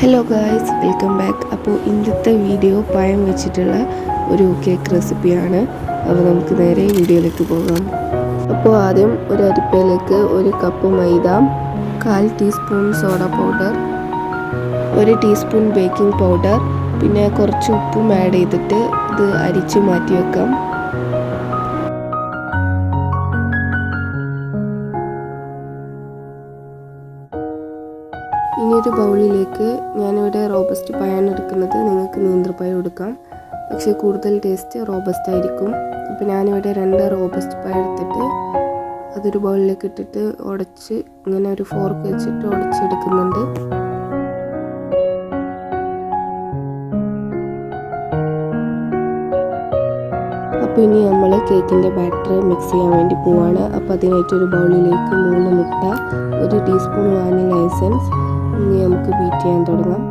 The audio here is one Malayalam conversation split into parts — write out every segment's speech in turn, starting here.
ഹലോ ഗായ്സ് വെൽക്കം ബാക്ക് അപ്പോൾ ഇന്നത്തെ വീഡിയോ പഴം വെച്ചിട്ടുള്ള ഒരു കേക്ക് റെസിപ്പിയാണ് അപ്പോൾ നമുക്ക് നേരെ വീഡിയോയിലേക്ക് പോകാം. അപ്പോൾ ആദ്യം ഒരു അരിപ്പയിലേക്ക് ഒരു കപ്പ് മൈദ കാൽ ടീസ്പൂൺ സോഡ പൗഡർ ഒരു ടീസ്പൂൺ ബേക്കിംഗ് പൗഡർ പിന്നെ കുറച്ച് ഉപ്പും ആഡ് ചെയ്തിട്ട് ഇത് അരിച്ച് മാറ്റി വെക്കാം. ഇനി ബൗളിലേക്ക് ഞാനിവിടെ റോബസ്റ്റ് പായാണ് എടുക്കുന്നത്. നിങ്ങൾക്ക് നീന്തൽപ്പായ എടുക്കാം. പക്ഷെ കൂടുതൽ ടേസ്റ്റ് റോബസ്റ്റ് ആയിരിക്കും. അപ്പോൾ ഞാനിവിടെ രണ്ട് റോബസ്റ്റ് പായ എടുത്തിട്ട് അതൊരു ബൗളിലേക്ക് ഇട്ടിട്ട് ഉടച്ച് ഇങ്ങനെ ഒരു ഫോർക്ക് വെച്ചിട്ട് ഉടച്ചെടുക്കുന്നുണ്ട്. അപ്പോൾ ഇനി നമ്മൾ കേക്കിന്റെ ബാറ്റർ മിക്സ് ചെയ്യാൻ വേണ്ടി പോവാണ്. അപ്പോൾ അതിനായിട്ട് ഒരു ബൗളിലേക്ക് മൂന്ന് മുട്ട ഒരു ടീസ്പൂൺ വാനില എസൻസ് ഇനി നമുക്ക് ബീറ്റ് ചെയ്യാൻ തുടങ്ങാം.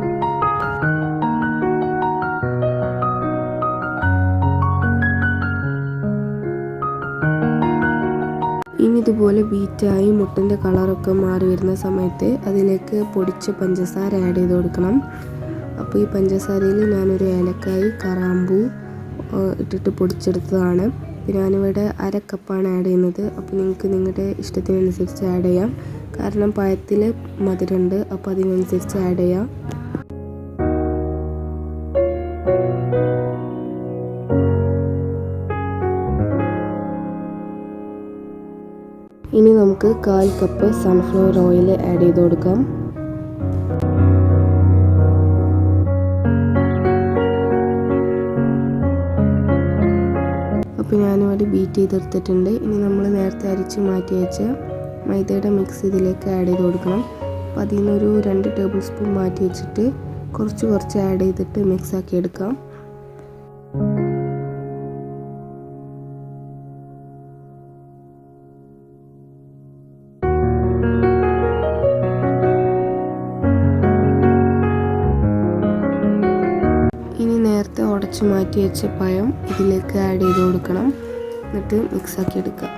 ഇനി ഇതുപോലെ ബീറ്റായി മുട്ടന്റെ കളറൊക്കെ മാറി വരുന്ന സമയത്ത് അതിലേക്ക് പൊടിച്ച പഞ്ചസാര ആഡ് ചെയ്ത് കൊടുക്കണം. അപ്പോൾ ഈ പഞ്ചസാരയിൽ ഞാനൊരു ഏലക്കായി കറാമ്പൂ ഇട്ടിട്ട് പൊടിച്ചെടുത്തതാണ്. ഞാനിവിടെ അര കപ്പാണ് ആഡ് ചെയ്യുന്നത്. അപ്പോൾ നിങ്ങൾക്ക് നിങ്ങളുടെ ഇഷ്ടത്തിനനുസരിച്ച് ആഡ് ചെയ്യാം. കാരണം പഴത്തിൽ മധുരമുണ്ട് അപ്പോൾ അതിനനുസരിച്ച് ആഡ് ചെയ്യാം. ഇനി നമുക്ക് കാൽ കപ്പ് സൺഫ്ലവർ ഓയിൽ ആഡ് ചെയ്ത് കൊടുക്കാം. അപ്പോൾ ഞാനിവിടെ ബീറ്റ് ചെയ്തെടുത്തിട്ടുണ്ട്. ഇനി നമ്മൾ നേരത്തെ അരിച്ച് മാറ്റി വെച്ച മൈദയുടെ മിക്സ് ഇതിലേക്ക് ആഡ് ചെയ്ത് കൊടുക്കണം. അപ്പോൾ അതിൽ നിന്നൊരു രണ്ട് ടേബിൾ സ്പൂൺ മാറ്റി വെച്ചിട്ട് കുറച്ച് കുറച്ച് ആഡ് ചെയ്തിട്ട് മിക്സ് ആക്കി എടുക്കാം. ഇനി നേരത്തെ ഉടച്ച് മാറ്റി വെച്ച പഴം ഇതിലേക്ക് ആഡ് ചെയ്ത് കൊടുക്കണം. എന്നിട്ട് മിക്സ് ആക്കി എടുക്കുക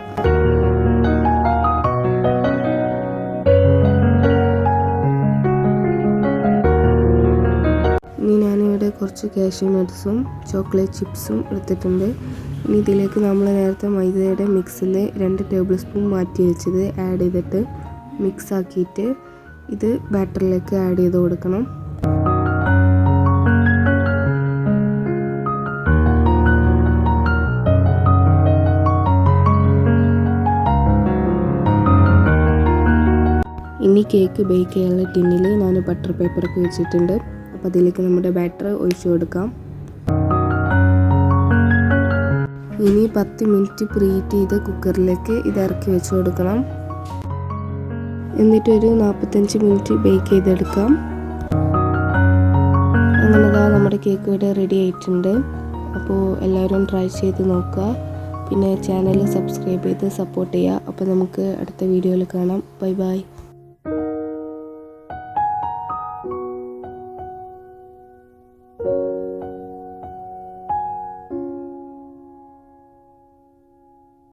കുറച്ച് കാഷ്യൂ നട്ട്സും ചോക്ലേറ്റ് ചിപ്സും എടുത്തിട്ടുണ്ട്. ഇനി ഇതിലേക്ക് നമ്മൾ നേരത്തെ മൈദയുടെ മിക്സിൽ രണ്ട് ടേബിൾ സ്പൂൺ മാറ്റി വെച്ചത് ആഡ് ചെയ്തിട്ട് മിക്സ് ആക്കിയിട്ട് ഇത് ബാറ്ററിലേക്ക് ആഡ് ചെയ്ത് കൊടുക്കണം. ഇനി കേക്ക് ബേക്ക് ചെയ്യാനുള്ള ടിന്നിൽ ഞാൻ ബട്ടർ പേപ്പറൊക്കെ വെച്ചിട്ടുണ്ട്. അപ്പോൾ അതിലേക്ക് നമ്മുടെ ബാറ്റർ ഒഴിച്ചു കൊടുക്കാം. ഇനി പത്ത് മിനിറ്റ് പ്രീറ്റ് ചെയ്ത് കുക്കറിലേക്ക് ഇത് ഇറക്കി വെച്ച് കൊടുക്കണം. എന്നിട്ടൊരു നാൽപ്പത്തഞ്ച് മിനിറ്റ് ബേക്ക് ചെയ്തെടുക്കാം. അങ്ങനെ ഇതാ നമ്മുടെ കേക്ക് ഇവിടെ റെഡി ആയിട്ടുണ്ട്. അപ്പോൾ എല്ലാവരും ട്രൈ ചെയ്ത് നോക്കുക. പിന്നെ ചാനൽ സബ്സ്ക്രൈബ് ചെയ്ത് സപ്പോർട്ട് ചെയ്യുക. അപ്പോൾ നമുക്ക് അടുത്ത വീഡിയോയിൽ കാണാം. Bye bye